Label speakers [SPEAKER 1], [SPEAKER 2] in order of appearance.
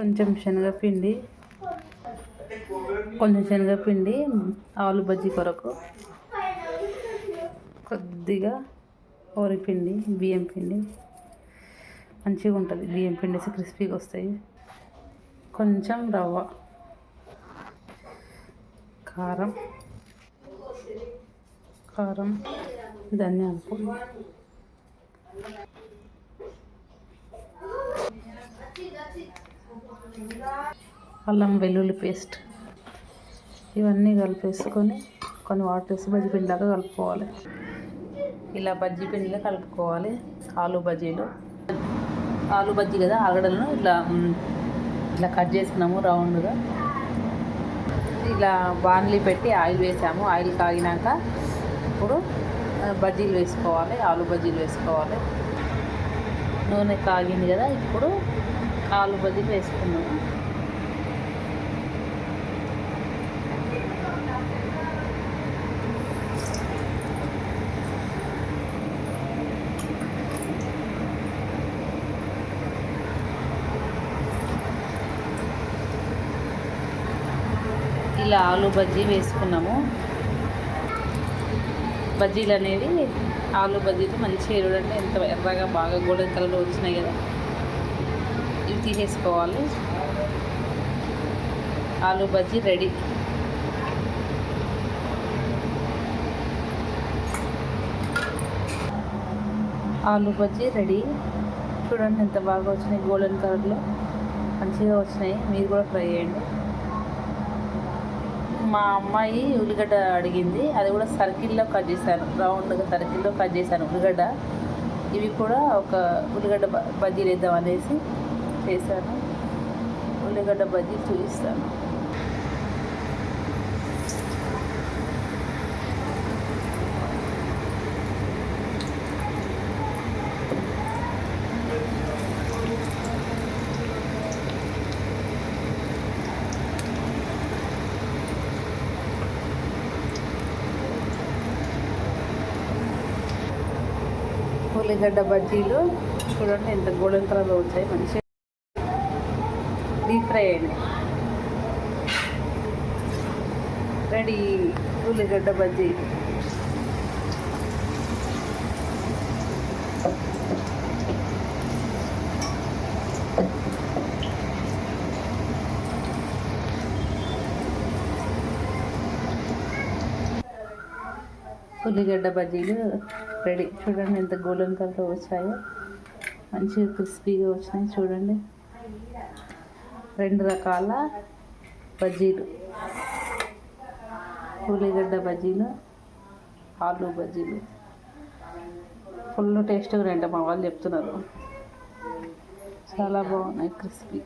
[SPEAKER 1] కొంచెం శనగపిండి కొంచెం శనగపిండి ఆలు బజ్జీ కొరకు కొద్దిగా పిండి బియ్యం పిండి. మంచిగా ఉంటుంది. బియ్యం పిండి వేసి క్రిస్పీగా వస్తాయి. కొంచెం రవ్వ కారం కారం ధనియాల పొడి. అల్లం వెల్లుల్లి పేస్ట్. ఇవన్నీ కలిపేసుకొని కొన్ని వాటర్ వేసి బజ్జీ పిండిలాగా కలుపుకోవాలి. ఇలా బజ్జీ పిండిలో కలుపుకోవాలి ఆలు బజ్జీలు. ఆలు బజ్జీ కదా ఆగడలను ఇట్లా ఇట్లా కట్ చేసుకున్నాము రౌండ్గా. ఇలా బాణలి పెట్టి ఆయిల్ వేసాము. ఆయిల్ కాగినాక ఇప్పుడు బజ్జీలు వేసుకోవాలి ఆలు బజ్జీలు వేసుకోవాలి. నూనె కాగింది కదా ఇప్పుడు ఆలు బజ్జీలు వేసుకున్నాము ఇలా ఆలు బజ్జీ వేసుకున్నాము. బజ్జీలు అనేవి ఆలు బజ్జీలు మంచిగా చూడండి ఎంత ఎర్రగా బాగా గోడ కలర్లో వచ్చినాయి కదా. ఇవి తీసేసుకోవాలి. ఆలు బజ్జీ రెడీ. ఆలు బజ్జీ రెడీ. చూడండి ఎంత బాగా వచ్చినాయి. గోల్డెన్ కలర్లో మంచిగా వచ్చినాయి. మీరు కూడా ట్రై చేయండి. మా అమ్మాయి ఉల్లిగడ్డ అడిగింది. అది కూడా సర్కిల్లో కట్ చేశాను. రౌండ్గా సర్కిల్లో కట్ చేశాను ఉల్లిగడ్డ. ఇవి కూడా ఒక ఉల్లిగడ్డ బ- బజ్జీలు వేద్దాం అనేసి. చేశాను. ఉల్లిగడ్డ బజ్జీ చూపిస్తాను ఉల్లిగడ్డ బజ్జీలు చూడండి ఎంత గోల్డెన్ కలర్లో వచ్చాయి. మంచిగా డీప్ ఫ్రై అయినాయి రెడీ ఉల్లిగడ్డ బజ్జీ. ఉల్లిగడ్డ బజ్జీలు రెడీ చూడండి ఎంత గోల్డెన్ కలర్లో వచ్చాయో. మంచిగా క్రిస్పీగా వచ్చినాయి. చూడండి. రెండు రకాల బజ్జీలు. ఉల్లిగడ్డ బజ్జీలు ఆలు బజ్జీలు. ఫుల్ టేస్ట్గా రెండు మా వాళ్ళు చెప్తున్నారు. చాలా బాగున్నాయి క్రిస్పీ.